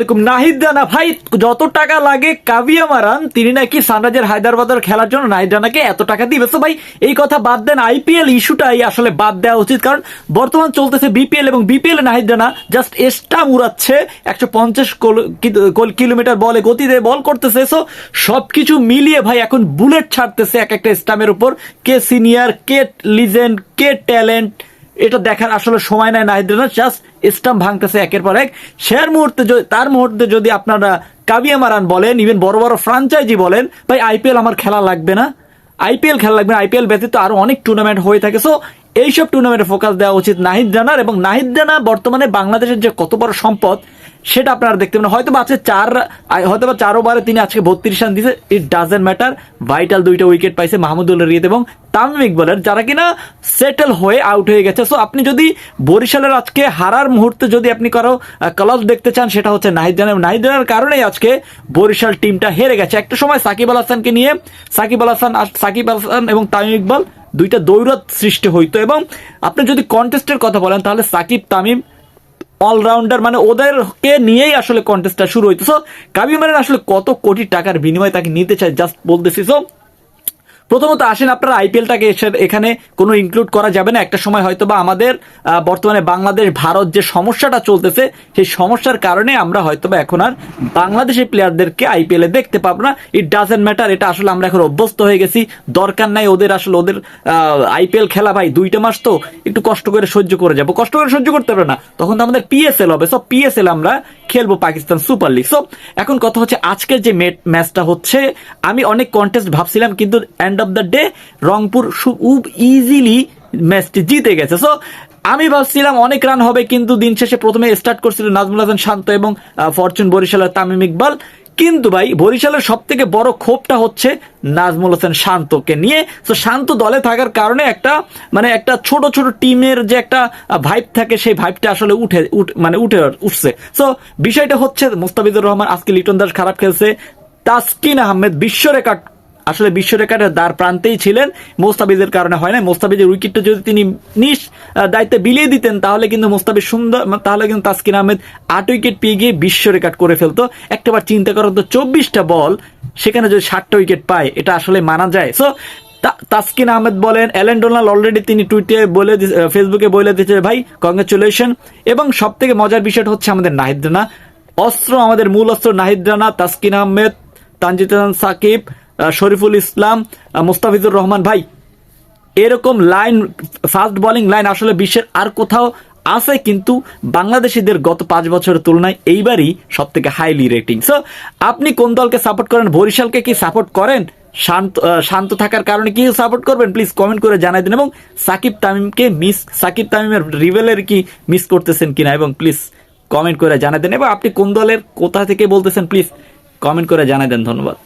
নাহিদ রানা ভাই, যত টাকা লাগে কাবিয়া মারান, তিনি নাকি সানরাইজার হায়দ্রাবাদের খেলার জন্য নাহিদ রানাকে এত টাকা দিবে? তো ভাই, এই কথা বাদ দেন, আইপিএল ইস্যুটাই আসলে বাদ দেওয়া উচিত, কারণ বর্তমান চলতেছে বিপিএল এবং BPL Nahid Rana just stump উড়াচ্ছে একশো পঞ্চাশ কিলোমিটার বলে গতিতে বল করতেছে। সো সবকিছু মিলিয়ে ভাই, এখন বুলেট ছাড়তেছে এক একটা স্টামের উপর। কে সিনিয়র, কে লিজেন্ড, কে ট্যালেন্ট এটা দেখার আসলে সময় নাই নাহিদ রানা জাস্ট স্টাম্প ভাঙতেছে একের পর এক। শেয়ার মুহূর্তে তার মুহূর্তে যদি আপনারা কাবিয়া মারান বলেন ইভেন বড় বড় ফ্রাঞ্চাইজি বলেন, ভাই আইপিএল আমার খেলা লাগবে না। আইপিএল খেলা লাগবে না আইপিএল ব্যতীত আরও অনেক টুর্নামেন্ট হয়ে থাকে। সো এইসব টুর্নামেন্টে ফোকাস দেওয়া উচিত নাহিদ রানার এবং নাহিদ রানা বর্তমানে বাংলাদেশের যে কত বড় সম্পদ সেটা আপনারা দেখতে পারেন। হয়তো আজকে চার হয়তো বা চার ওভারে তিনি আজকে বত্রিশ রান দিয়েছে। ইট ডাজেন্ট ম্যাটার ভাইটাল দুইটা উইকেট পাইছে মাহমুদুল্লাহ রিয়েদ এবং তামিম ইকবলের, যারা কিনা সেটেল হয়ে আউট হয়ে গেছে। সো আপনি যদি বরিশালের আজকে হারার মুহূর্তে যদি আপনি কারও ক্লাস দেখতে চান, সেটা হচ্ছে নাহিদ রানা। নাহিদ রানার কারণেই আজকে বরিশাল টিমটা হেরে গেছে। একটা সময় সাকিব আল হাসানকে নিয়ে সাকিব আল হাসান সাকিব আল হাসান এবং তামিম ইকবল দুইটা দৌড়ত সৃষ্টি হইতো এবং আপনি যদি কন্টেস্টের কথা বলেন, তাহলে সাকিব, তামিম অলরাউন্ডার মানে ওদেরকে নিয়েই আসলে কন্টেস্টটা শুরু হইতো সো কাবি আসলে কত কোটি টাকার বিনিময়ে তাকে নিতে চায় জাস্ট বলতেছি। সো প্রথমত আসেন আপনারা আইপিএলটাকে এখানে কোনো ইনক্লুড করা যাবে না। একটা সময় হয়তো বা আমাদের বর্তমানে বাংলাদেশ, ভারত যে সমস্যাটা চলতেছে, সেই সমস্যার কারণে আমরা হয়তো বা এখন আর বাংলাদেশের প্লেয়ারদেরকে আইপিএল দেখতে পাবো না। ইট ডাজেন্ট ম্যাটার এটা আসলে আমরা এখন অভ্যস্ত হয়ে গেছি। দরকার নাই ওদের আসলে ওদের আইপিএল খেলা ভাই দুইটা মাস তো একটু কষ্ট করে সহ্য করে যাব। কষ্ট করে সহ্য করতে পারবে না। তখন তো আমাদের পিএসএল হবে। সব পিএসএল আমরা খেলব পাকিস্তান সুপার লিগ। সো এখন কথা হচ্ছে আজকের যে ম্যাচটা হচ্ছে, আমি অনেক কন্টেস্ট ভাবছিলাম, কিন্তু end of the day Rangpur খুব ইজিলি ম্যাচটি জিতে গেছে। সো আমি ভাবছিলাম অনেক রান হবে, কিন্তু দিন শেষে প্রথমে স্টার্ট করছিল নাজমুল হাসান শান্ত এবং ফরচুন বরিশালের তামিম ইকবাল। কিন্তু ভাই, বরিশালের সব থেকে বড় ক্ষোভটা হচ্ছে নাজমুল হোসেন শান্তকে নিয়ে। তো শান্ত দলে থাকার কারণে একটা মানে একটা ছোট ছোট টিমের যে একটা ভাইব থাকে, সেই ভাইবটা আসলে উঠে মানে উঠে উঠছে। সো বিষয়টা হচ্ছে মুস্তাফিজুর রহমান আজকে লিটন দাস খারাপ খেলছে। তাসকিন আহমেদ বিশ্ব রেকর্ড আসলে বিশ্ব রেকর্ডের দ্বার প্রান্তেই ছিলেন। মোস্তাফিজের কারণে হয় না মোস্তাফিজের উইকেটটা যদি তিনি নিজ দায়িত্বে বিলিয়ে দিতেন, তাহলে কিন্তু মোস্তাফিজ সুন্দর, তাহলে কিন্তু তাসকিন আহমেদ আট উইকেট পেয়ে গিয়ে বিশ্ব রেকর্ড করে ফেলতো। একটাবার চিন্তা করেন তো, চব্বিশটা বল, সেখানে যদি ষাটটা উইকেট পায়, এটা আসলে মানা যায়। সো তাসকিন আহমেদ বলেন, অ্যালেন ডোনাল্ড অলরেডি তিনি টুইটে বলে ফেসবুকে বলে দিয়েছে, ভাই কংগ্রেচুলেশন এবং সব থেকে মজার বিষয়টা হচ্ছে আমাদের নাহিদ রানা। অস্ত্র, আমাদের মূল অস্ত্র নাহিদ রানা, তাসকিন আহমেদ হাসান, সাকিব শরীফুল ইসলাম মুস্তাফিজুর রহমান ভাই, এরকম লাইন ফাস্ট বোলিং লাইন আসলে বিশ্বের আর কোথাও আছে, কিন্তু বাংলাদেশিদের গত পাঁচ বছরের তুলনায় এইবারই সব থেকে হাইলি রেটিং সো আপনি কোন দলকে সাপোর্ট করেন? বরিশালকে কি সাপোর্ট করেন? শান্ত শান্ত থাকার কারণে কি সাপোর্ট করবেন? প্লিজ কমেন্ট করে জানাই দিন। এবং সাকিব তামিমকে মিস সাকিব তামিমের রিভেলের কি মিস করতেছেন কিনা? এবং প্লিজ কমেন্ট করে জানাই দেন। এবং আপনি কোন দলের কোথা থেকে বলতেছেন? প্লিজ কমেন্ট করে জানাই দেন। ধন্যবাদ।